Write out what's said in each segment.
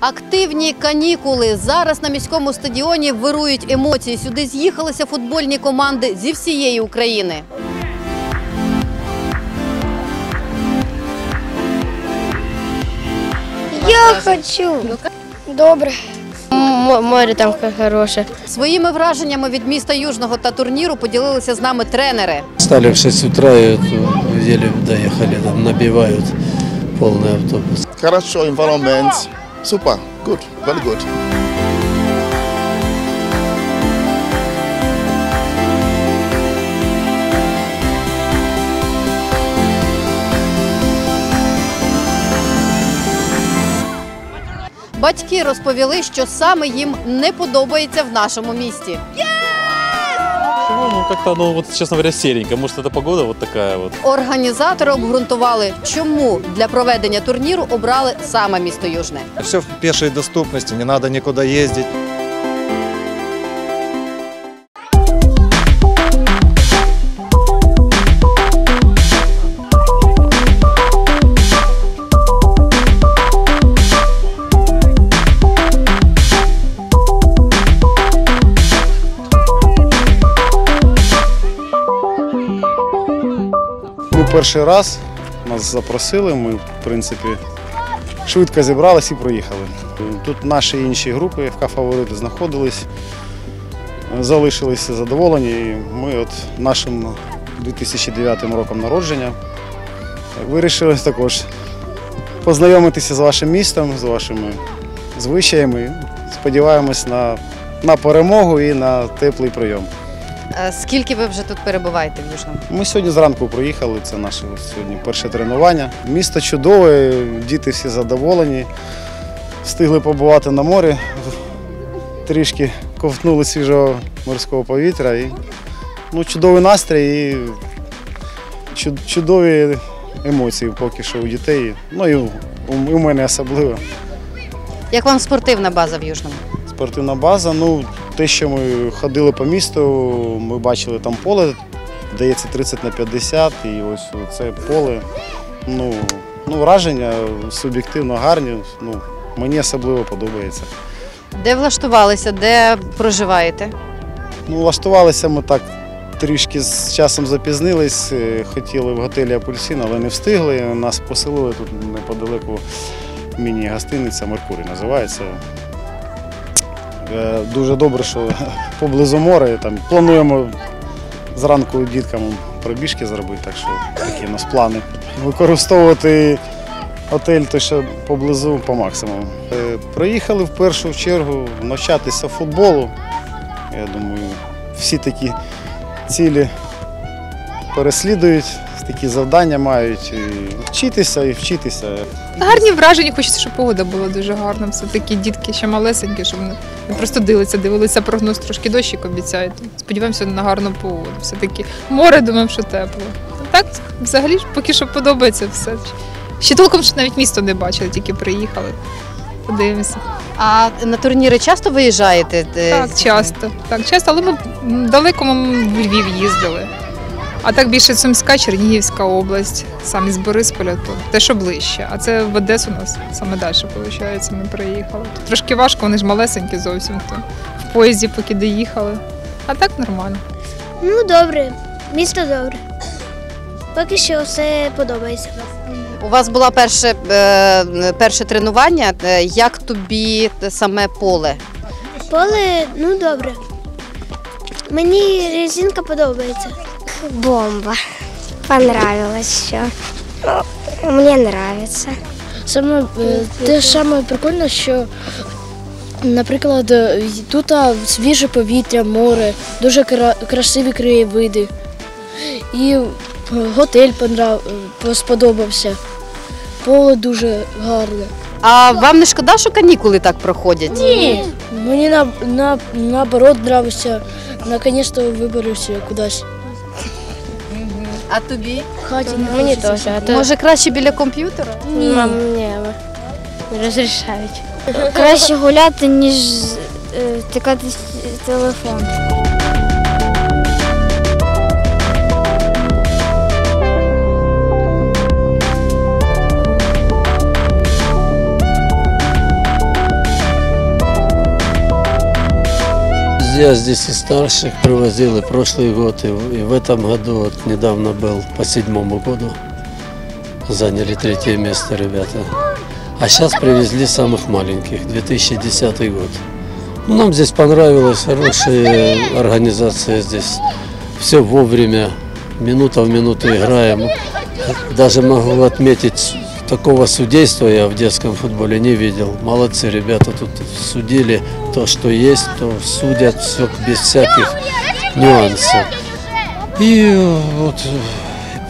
Активні канікули зараз на міському стадіоні вирують емоції. Сюди з'їхалися футбольні команди зі всієї України. Я хочу. Добре. Море там хороше. Своїми враженнями від міста Южного та турніру поділилися з нами тренери. Стали в 6 утра и вот, э, еле доехали, там набивают полный автобус. Хорошо, environment. Super, good, very good. Батьки розповіли, що саме їм не подобається в нашому місті. Почему? Ну, как-то, оно, вот, честно говоря, серенько. Может, это погода вот такая вот. Організатори обґрунтували, чому для проведення турніру обрали саме місто Южне. Все в пешей доступности, не надо никуда ездить. Перший раз нас запросили. Ми, в принципі, швидко зібралися і проїхали. Тут наші інші групи ФК фаворити знаходились, залишилися задоволені. І ми от нашим 2009 роком народження вирішили також познайомитися з вашим містом, з вашими звичаями. Сподіваємось на, на перемогу і на теплий прийом. Е, Скільки ви вже тут перебуваєте в Южному? Ми сьогодні зранку приїхали, це наше сьогодні перше тренування. Місто чудове, діти всі задоволені. Встигли побувати на морі, трішки ковтнули свіжого морського повітря. І, ну, чудовий настрій і чудові емоції поки що у дітей. Ну і у, і у мене особливо. Як вам спортивна база в Южному? Спортивна база. Ну, те, що ми ходили по місту, ми бачили там поле, здається, 30 на 50, і ось це поле. Ну, ну враження суб'єктивно гарні. Ну, мені особливо подобається. Де влаштувалися, де проживаєте? Ну, влаштувалися ми так трішки з часом запізнились, е, хотіли в готелі Апельсин, але не встигли. Нас поселили тут неподалеку міні-гостиниця Меркурій називається. Е, Дуже добре, що поблизу моря. Там плануємо зранку діткам пробіжки зробити, так що такі у нас плани. Використовувати готель той, що поблизу по максимуму. Е, Приїхали в першу чергу навчатися футболу. Я думаю, всі такі цілі переслідують, такі завдання мають і вчитися і вчитися. Гарні враження, хочеться, щоб погода була дуже гарна. Все таки дітки ще малесенькі, щоб вони не просто дивилися, дивилися прогноз, трошки дощик обіцяють. Сподіваємося на гарну погоду. Все таки море, думаємо, що тепло. Так, взагалі ж поки що подобається все. Ще толком що навіть місто не бачили, тільки приїхали. Подивимося. А на турніри часто виїжджаєте? Е, Так, часто. Так, часто, але ми далеко ми в Львів їздили. А так більше Сумська, Чернігівська область, саме з Борисполя, то те, що ближче. А це в Одесу у нас саме далі, виходить, ми приїхали. Тут трошки важко, вони ж малесенькі зовсім. То в поїзді поки доїхали. А так нормально. Ну, добре. Місто добре. Поки що все подобається. У вас було перше, е, перше тренування. Е, Як тобі саме поле? Поле, ну добре. Мені резинка подобається. Бомба. Понравилось все. Мені нравится. Саме е, те ж саме прикольне, що, наприклад, е, тут свіже повітря, море, дуже красиві краєвиди. І е, готель понрав- е, сподобався. Поле дуже гарне. А вам не шкода, що канікули так проходять? Ні. Мені на, на, наоборот подобається. Наконець-то виберуся кудись. А тобі? Хаті Мені теж. а то- Може краще біля комп'ютера? Мам, ні, не розрішають. Краще гуляти, ніж е, тикати телефон. Я здесь и старших привозил, и прошлый год, и в, этом году, вот недавно был по седьмому году. Заняли третье место ребята. А сейчас привезли самых маленьких, 2010 год. Ну, нам здесь понравилось, хорошая организация здесь. Все вовремя, минута в минуту играем. Даже могу отметить, такого судейства я в детском футболе не видел. Молодцы ребята тут судили то, что есть, то судят все без всяких нюансов. И вот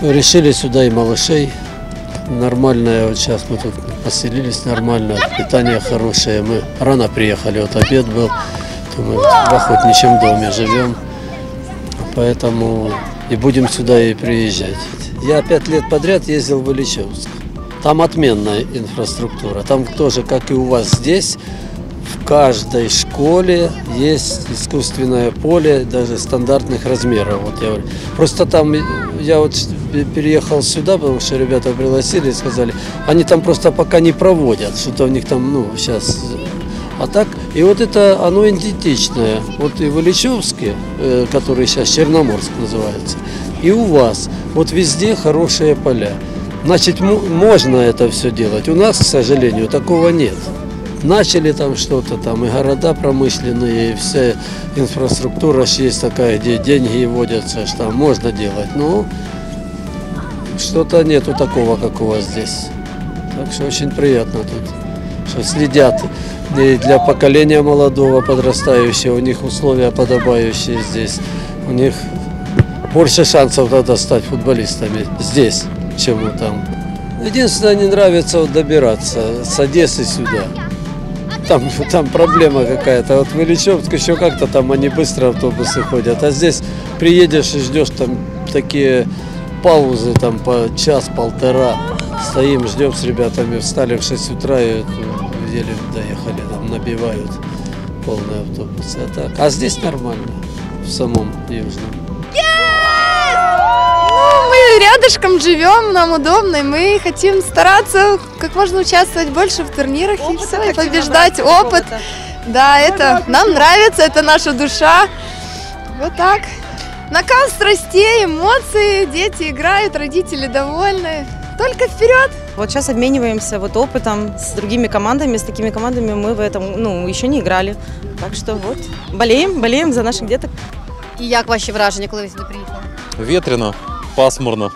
э, решили сюда и малышей. Нормальное, вот сейчас мы тут поселились нормально, питание хорошее. Мы рано приехали, вот обед был, то мы в охотничьем доме живем. Поэтому и будем сюда и приезжать. Я пять лет подряд ездил в Ильичевск. Там отменная инфраструктура. Там тоже, как и у вас здесь, в каждой школе есть искусственное поле, даже стандартных размеров. Вот я. Просто там я вот переехал сюда, потому что ребята пригласили и сказали, они там просто пока не проводят, что-то у них там, ну, сейчас а так, и вот это оно идентичное. Вот и в Ильичевске, э, который сейчас Черноморск называется, и у вас. Вот везде хорошие поля. Значит, мо- можно это все делать. У нас, к сожалению, такого нет. Начали там что-то, там и города промышленные, и вся инфраструктура есть такая, где деньги водятся, что можно делать. Но что-то нету такого, как у вас здесь. Так что очень приятно тут, что следят и для поколения молодого, подрастающего, у них условия подобающие здесь. У них больше шансов тогда стать футболистами здесь, чем там. Единственное, не нравится вот добираться с Одессы сюда. Там, там проблема какая-то. Вот в Ильичевск еще как-то там они быстро автобусы ходят. А здесь приедешь и ждешь там такие паузы там по час-полтора. Стоим, ждем с ребятами. Встали в 6 утра и еле доехали. Там набивают полный автобус. А, так. а здесь нормально, в самом Южном Мы рядышком живем, нам удобно, и мы хотим стараться как можно участвовать больше в турнирах и все, и побеждать опыт. Да, это нам нравится, это наша душа. Вот так. Накал страстей, эмоции, дети играют, родители довольны. Только вперед! Вот сейчас обмениваемся вот опытом с другими командами, с такими командами мы в этом, ну, еще не играли. Так что вот, болеем, болеем за наших деток. І як ваші враження, коли ви сюди приїхали? Ветрено, пасмурно,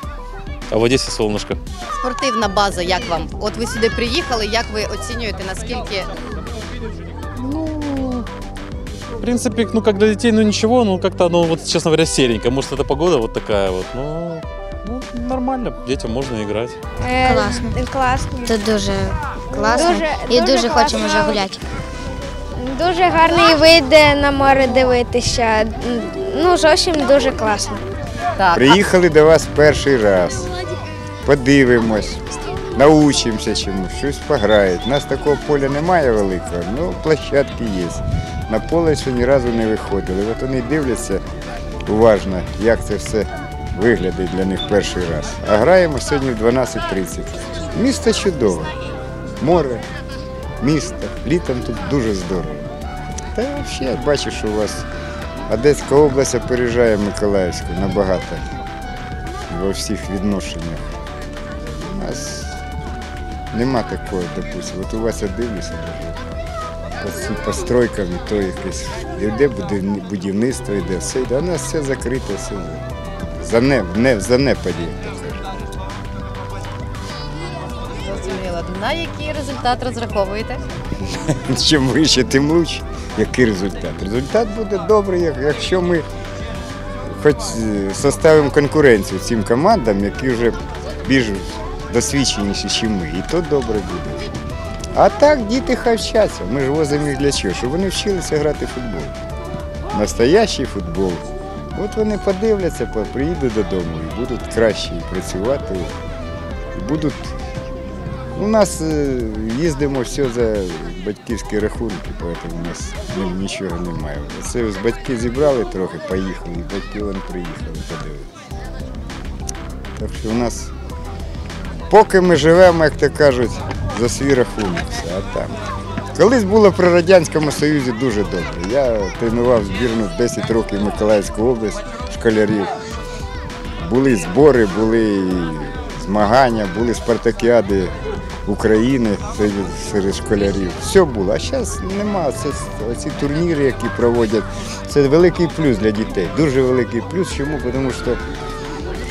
а в Одессе солнышко. Спортивна база, як вам? От ви сюди приїхали, як ви оцінюєте, наскільки В принципе, ну как для детей, ну ничего, ну как-то оно, вот, честно говоря, серенько. Может, это погода вот такая вот, ну, ну, нормально, детям можно играть. Класно. Класно. Це дуже класно Дуже- і дуже дуже класно. хочемо вже гуляти. Дуже гарний вид на море дивитися. Ну, зовсім дуже класно. Так. Приїхали до вас перший раз. Подивимось, научимося чомусь, щось пограють. У нас такого поля немає великого, ну площадки є. На поле ще ні разу не виходили. От вони дивляться уважно, як це все виглядить для них перший раз. А граємо сьогодні в 12.30. Місто чудове. Море, місто. Літом тут дуже здорово. Та взагалі, бачу, що у вас Одеська область опережає Миколаївську набагато во всіх відношеннях. У нас нема такого, допустимо. От у вас я дивлюся, по цим постройкам, то якесь йде будівництво, йде все йде. У нас все закрите, все зане, не, в занепаді. Зрозуміло. На який результат розраховуєте? Чим вище, тим лучше. Який результат? Результат буде добрий, якщо ми хоч е, составимо конкуренцію цим командам, які вже більш досвідченіші, ніж ми. І то добре буде. А так діти хай вчаться. Ми ж возимо їх для чого? Щоб вони вчилися грати в футбол. Настоящий футбол. От вони подивляться, приїдуть додому і будуть краще працювати. І будуть у нас е, їздимо все за батьківські рахунки, тому у нас нічого немає. Це ось батьки зібрали трохи, поїхали, батьки вон приїхали, подивитися. Так що у нас, поки ми живемо, як то кажуть, за свій рахунок а там Колись було при Радянському Союзі дуже добре. Я тренував збірну 10 років Миколаївську область школярів. Були збори, були змагання, були спартакіади України серед, школярів. Все було. А зараз нема. Це ці турніри, які проводять, це великий плюс для дітей. Дуже великий плюс. Чому? Тому що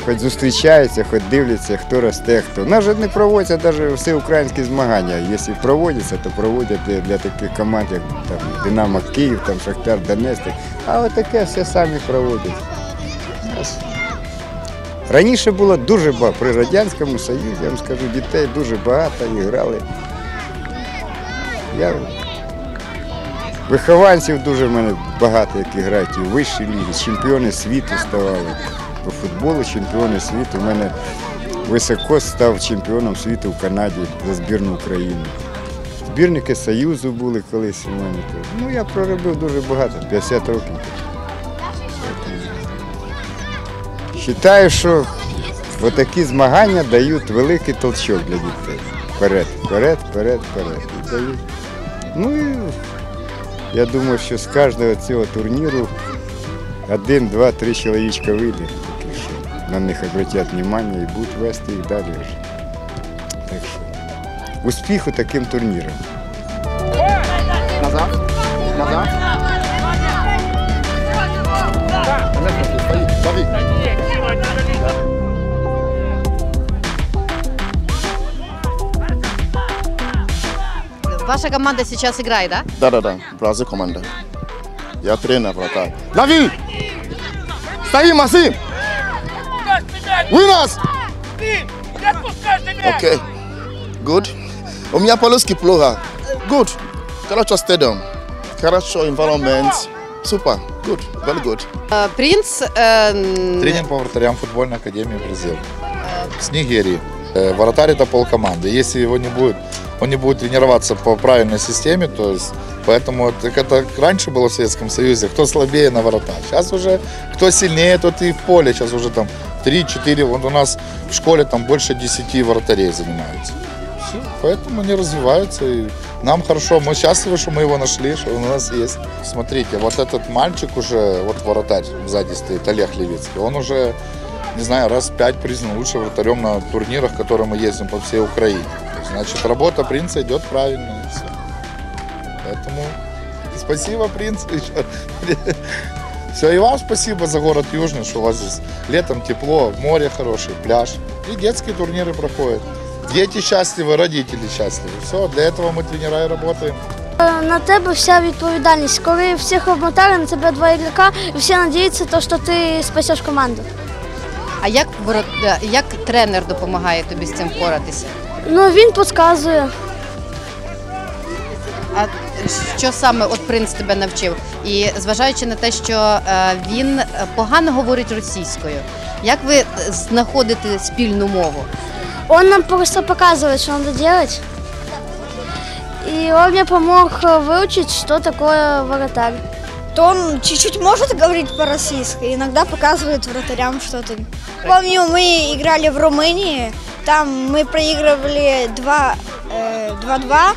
хоч зустрічаються, хоч дивляться, хто росте, хто. У нас не проводяться навіть всеукраїнські змагання. Якщо проводяться, то проводять для, таких команд, як там, Динамо Київ, там, Шахтар Донецьк. А от таке все самі проводять. Раніше було дуже багато. При Радянському Союзі, я вам скажу, дітей дуже багато і грали. Я... Вихованців дуже в мене багато, які грають і в вищій. Чемпіони світу ставали. По футболу чемпіони світу. У мене високо став чемпіоном світу в Канаді за збірну України. Збірники Союзу були колись у мене. Ну, я проробив дуже багато, 50 років. Вважаю, що такі змагання дають великий толчок для дітей. Вперед, вперед, вперед, вперед. Ну і я думаю, що з кожного цього турніру один, два, три чоловічка вийде, такі, що на них обратять увагу і будуть вести їх далі. Так що успіху таким турнірам. Назад. Назад. Ваша команда сейчас играет, да? Да-да-да, Бразил команда. Я тренер вратарь. Давид! Стоим, Масим! Winners! Окей. Good. У меня по-русски плохо. Good. Хорошо стадиум. Хорошо environment. Супер. Good. Very good. Э, Принц, э, Тренинг по вратарям футбольной академии Бразил. С Нигерии. Э, Вратарь это полкоманды. Если его не будет, он не будет тренироваться по правильной системе, то есть поэтому так это раньше было в Советском Союзе, кто слабее на вратарь. Сейчас уже кто сильнее, тот и в поле. Сейчас уже там 3-4, вот у нас в школе там больше 10 вратарей занимаются. Всё. Поэтому они развиваются и нам хорошо. Мы счастливы, что мы его нашли, что он у нас есть. Смотрите, вот этот мальчик уже, вот вратарь сзади стоит, Олег Левицкий, он уже, не знаю, раз пять признан лучшим вратарем на турнирах, которые мы ездим по всей Украине. Значит, работа принца идет правильно. и всё. Поэтому спасибо, принц. Все, и вам спасибо за город Южный, что у вас здесь летом тепло, море хорошее, пляж. И детские турниры проходят. Дети счастливы, родители счастливы. Все, для этого мы тренера и работаем. На тебе вся відповідальність. Коли всіх обмотали, на тебе два ігрока, і всі надіються, то, що ти спасеш команду. А як, ворот- е, як тренер допомагає тобі з цим впоратися? Ну, він підказує. А що саме от принц тебе навчив? І зважаючи на те, що е, він е, погано говорить російською, як ви знаходите спільну мову? Он нам просто показывает, что надо делать. И он мне помог э, выучить, что такое вратарь. То он чуть-чуть может говорить по-российски, иногда показывает вратарям что-то. Помню, мы играли в Румынии, там мы проигрывали 2, э, 2-2,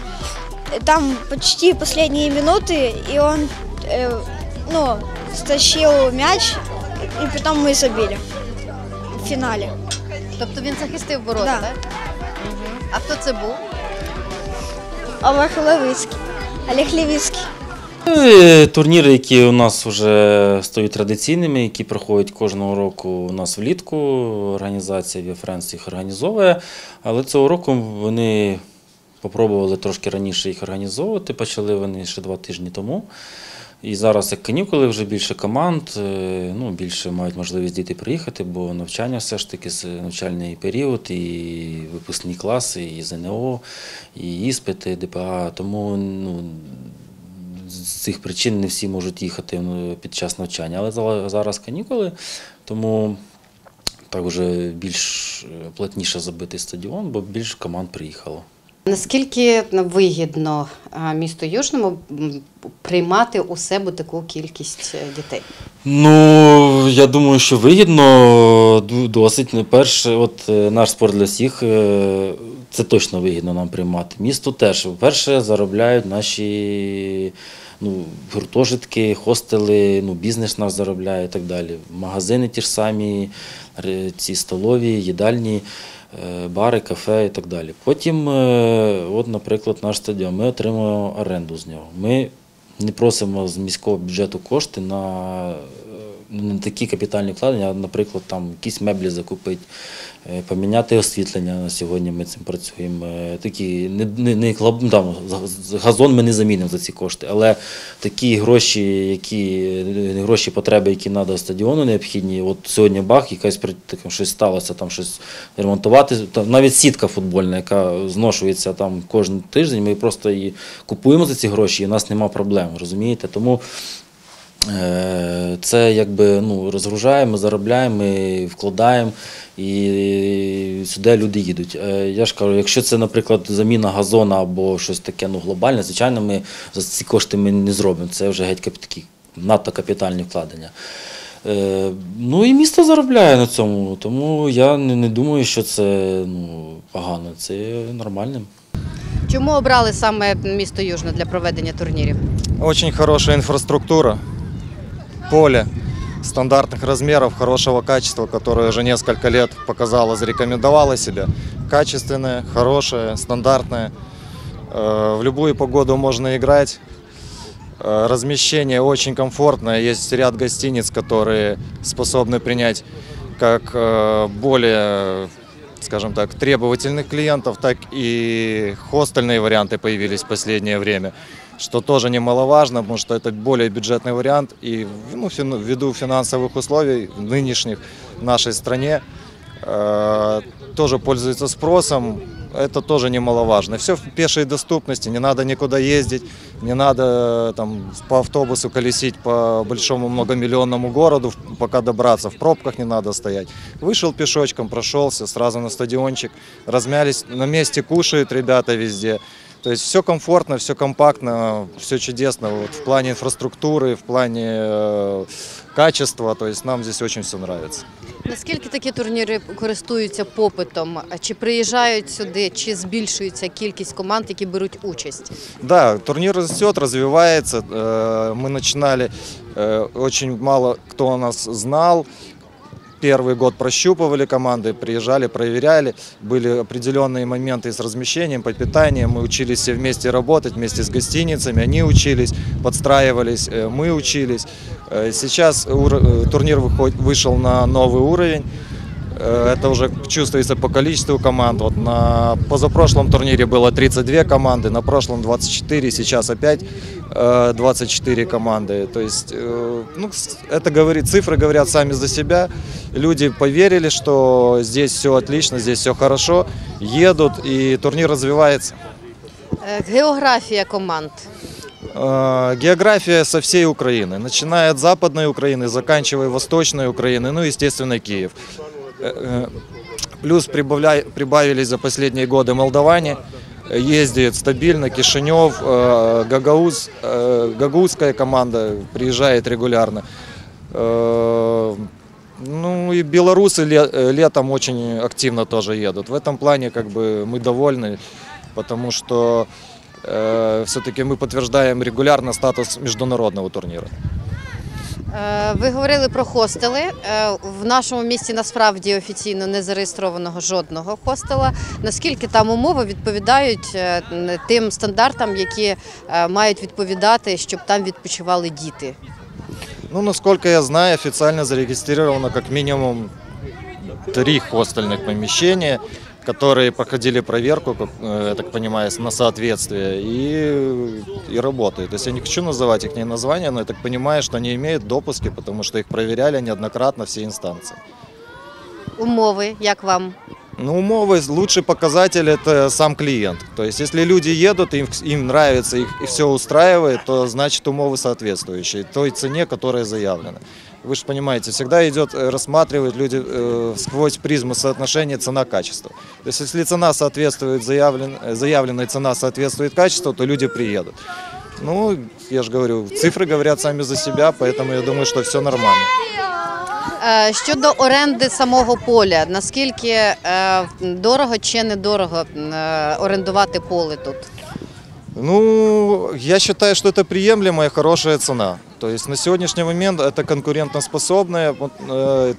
там почти последние минуты, и он э, ну, стащил мяч, и потом мы забили в финале. Тобто він захистив ворота, Да. так? Угу. А хто це був? Олег Левицький. Олег Левицький. Е, Турніри, які у нас вже стають традиційними, які проходять кожного року у нас влітку. Організація Віфренс їх організовує. Але цього року вони спробували трошки раніше їх організовувати. Почали вони ще два тижні тому. І зараз, як канікули, вже більше команд, е, ну, більше мають можливість діти приїхати, бо навчання все ж таки навчальний період, і випускні класи, і ЗНО, і іспити, ДПА. Тому ну, з цих причин не всі можуть їхати під час навчання. Але зараз канікули, тому так вже більш е, плотніше забитий стадіон, бо більше команд приїхало. Наскільки вигідно місту Южному приймати у себе таку кількість е, дітей? Ну, я думаю, що вигідно досить. Ну, Перше, от е, наш спорт для всіх. е, це точно вигідно нам приймати. Місто теж, по-перше, заробляють наші ну, гуртожитки, хостели, ну, бізнес наш заробляє і так далі. Магазини ті ж самі, ці столові, їдальні, е, бари, кафе і так далі. Потім, е, от, наприклад, наш стадіон, ми отримуємо оренду з нього. Ми не просимо з міського бюджету кошти на, е, на такі капітальні вкладення, а, наприклад, там якісь меблі закупити, е, поміняти освітлення. Сьогодні ми цим працюємо. Е, Такі не, не, не ну, там, газон ми не замінимо за ці кошти, але такі гроші, які гроші потреби, які треба стадіону необхідні. От сьогодні бах, якась при- щось сталося, там щось ремонтувати. Та навіть сітка футбольна, яка зношується там кожен тиждень. Ми просто її купуємо за ці гроші, і у нас немає проблем, розумієте? Тому це якби ну, розгружаємо, заробляємо, і вкладаємо, і сюди люди їдуть. Е, Я ж кажу, якщо це, наприклад, заміна газона або щось таке ну, глобальне, звичайно, ми за ці кошти ми не зробимо. Це вже геть такі надто капітальні вкладення. Е, Ну і місто заробляє на цьому, тому я не, думаю, що це ну, погано, це нормально. Чому обрали саме місто Южне для проведення турнірів? Очень хорошая инфраструктура, поле стандартных размеров, хорошего качества, которое уже несколько лет показало, зарекомендовало себя. Качественное, хорошее, стандартное. Э, В любую погоду можно играть. Э, Размещение очень комфортное. Есть ряд гостиниц, которые способны принять как э, более, скажем так, требовательных клиентов, так и хостельные варианты появились в последнее время, что тоже немаловажно, потому что это более бюджетный вариант. И ну, ввиду финансовых условий нынешних в нашей стране э, тоже пользуется спросом. Это тоже немаловажно. Все в пешей доступности, не надо никуда ездить, не надо э, там, по автобусу колесить по большому многомиллионному городу, пока добраться, в пробках не надо стоять. Вышел пешочком, прошелся, сразу на стадиончик, размялись, на месте кушают ребята везде. То есть все комфортно, все компактно, все чудесно вот, в плане инфраструктуры, в плане э, качества. То есть нам здесь очень все нравится. Наскільки такі турніри користуються попитом? Чи приїжджають сюди, чи збільшується кількість команд, які беруть участь? Да, турнир растет, развивается. Э, Мы начинали, э, очень мало кто о нас знал. Первый год прощупывали команды, приезжали, проверяли. Были определенные моменты с размещением, по питанию. Мы учились все вместе работать, вместе с гостиницами. Они учились, подстраивались, э, мы учились. Э, Сейчас э, турнир вышел на новый уровень. Э, Это уже чувствуется по количеству команд. Вот на позапрошлом турнире было 32 команды, на прошлом 24, сейчас опять э, 24 команды. То есть, э, ну, это говорит, цифры говорят сами за себя. Люди поверили, что здесь все отлично, здесь все хорошо, едут и турнир развивается. Е, Географія команд. Э, География со всей Украины, начиная от западной Украины, заканчивая восточной Украины, ну, естественно, Киев. Э, э, Плюс прибавля- прибавились за последние годы молдаване, Э, ездит стабильно, Кишинев, э, Гагауз, э, гагаузская команда приезжает регулярно. Э, Ну и белорусы ле- э, летом очень активно тоже едут. В этом плане как бы мы довольны, потому что все-таки мы подтверждаем регулярно статус международного турнира. Е, Ви говорили про хостели. Е, В нашому місті насправді офіційно не зареєстрованого жодного хостела. Наскільки там умови відповідають е, тим стандартам, які мають відповідати, щоб там відпочивали діти? Ну, насколько я знаю, официально зарегистрировано как минимум три хостельных помещения, которые проходили проверку, как, э, я так понимаю, на соответствие и, и работают. То есть я не хочу называть их названия, но я так понимаю, что они имеют допуски, потому что их проверяли неоднократно все инстанции. Умови, як вам? Ну, умовы, лучший показатель – это сам клиент. То есть, если люди едут, им, им нравится, их и все устраивает, то значит умовы соответствующие той цене, которая заявлена. Вы же понимаете, всегда идет, э, рассматривают люди э, сквозь призму соотношения цена-качество. То есть, если цена соответствует заявлен, э, заявленной цена соответствует качеству, то люди приедут. Ну, я же говорю, цифры говорят сами за себя, поэтому я думаю, что все нормально. Е, Щодо оренди самого поля, наскільки е, дорого чи недорого е, орендувати поле тут? Ну, я считаю, что это приемлемая, хорошая цена. То есть на сегодняшний момент это конкурентоспособная. Вот, э,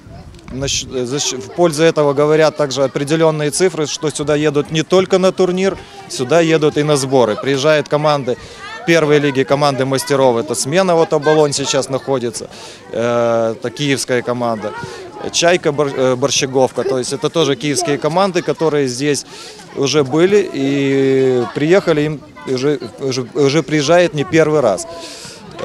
э, В пользу этого говорят также определенные цифры, что сюда едут не только на турнир, сюда едут и на сборы. Приезжают команды первой лиги, команды мастеров. Это смена, вот Оболонь сейчас находится, э, это киевская команда. Чайка, Бор- Борщеговка, то есть это тоже киевские команды, которые здесь уже были и приехали, им уже, уже, уже приезжает не первый раз.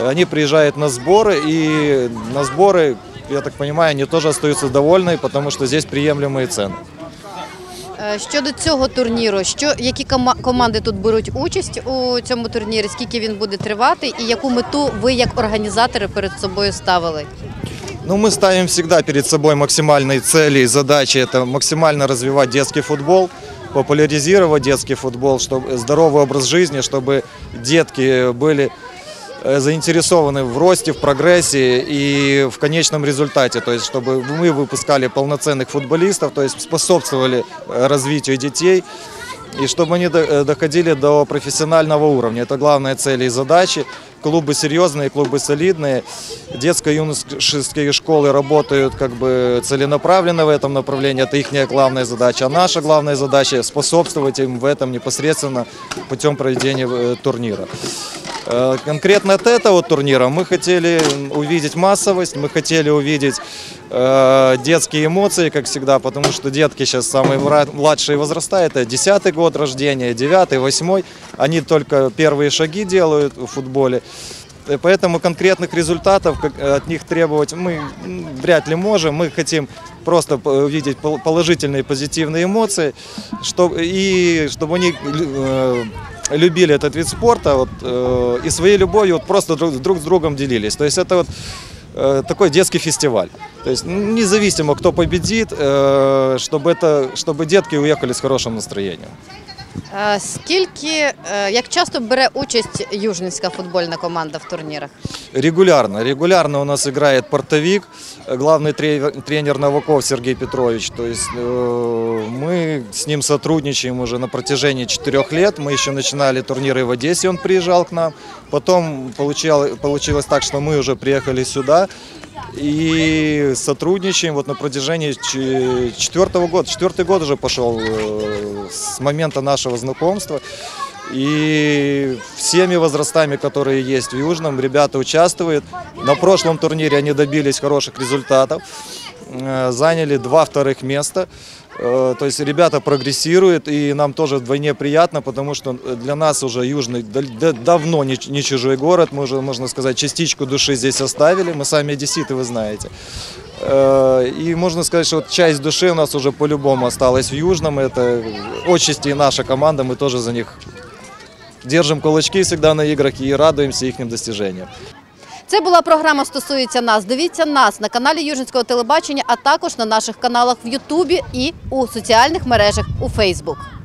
Они приезжают на сборы, и на сборы, я так понимаю, они тоже остаются довольны, потому что здесь приемлемые цены. Е, Щодо цього турніру, що які кома- команди тут беруть участь у цьому турнірі? Скільки він буде тривати, і яку мету ви як організатори перед собою ставили? Ну, мы ставим всегда перед собой максимальные цели и задачи. Это максимально развивать детский футбол, популяризировать детский футбол, чтобы здоровый образ жизни, чтобы детки были э, Заинтересованы в росте, в прогрессе и в конечном результате. То есть, чтобы мы выпускали полноценных футболистов, то есть способствовали э, развитию детей и чтобы они э, доходили до профессионального уровня. Это главная цель и задачи. Клубы серьезные, клубы солидные. Детско-юношеские школы работают как бы целенаправленно в этом направлении. Это их главная задача. А наша главная задача способствовать им в этом непосредственно путем проведения э, турнира. Э, Конкретно от этого турнира мы хотели увидеть массовость, мы хотели увидеть э, детские эмоции, как всегда, потому что детки сейчас самые младшие возраста, это 10 год рождения, 9 8 они только первые шаги делают в футболе. Э, Поэтому конкретных результатов от них требовать мы вряд ли можем. Мы хотим просто увидеть пол- положительные, позитивные эмоции, чтоб- и чтобы они любили этот вид спорта вот, э, и своей любовью вот просто друг, друг с другом делились. То есть это вот э, такой детский фестиваль. То есть н- независимо, кто победит, э, чтобы, это, чтобы детки уехали с хорошим настроением. Е, Скільки, е, як часто бере участь южницька футбольна команда в турнірах? Регулярно. Регулярно у нас играет портовик, э, главный тре- тренер Новаков Сергей Петрович. То есть э, мы с ним сотрудничаем уже на протяжении четырех лет. Мы еще начинали турниры в Одессе, он приезжал к нам. Потом получал- получилось так, что мы уже приехали сюда И сотрудничаем вот на протяжении четвертого года. Четвертый год уже пошел э, с момента нашего знакомства. И всеми возрастами, которые есть в Южном, ребята участвуют. На прошлом турнире они добились хороших результатов, э, заняли два вторых места. Э, То есть ребята прогрессируют, и нам тоже вдвойне приятно, потому что для нас уже Южный да- да- давно не, не чужой город, мы уже, можно сказать, частичку души здесь оставили, мы сами одесситы, вы знаете. Э, И можно сказать, что вот часть души у нас уже по-любому осталась в Южном, это отчасти и наша команда, мы тоже за них держим кулачки всегда на играх и радуемся их достижениям. Це була програма «Стосується нас». Дивіться нас на каналі Южинського телебачення, а також на наших каналах в Ютубі і у соціальних мережах у Фейсбук.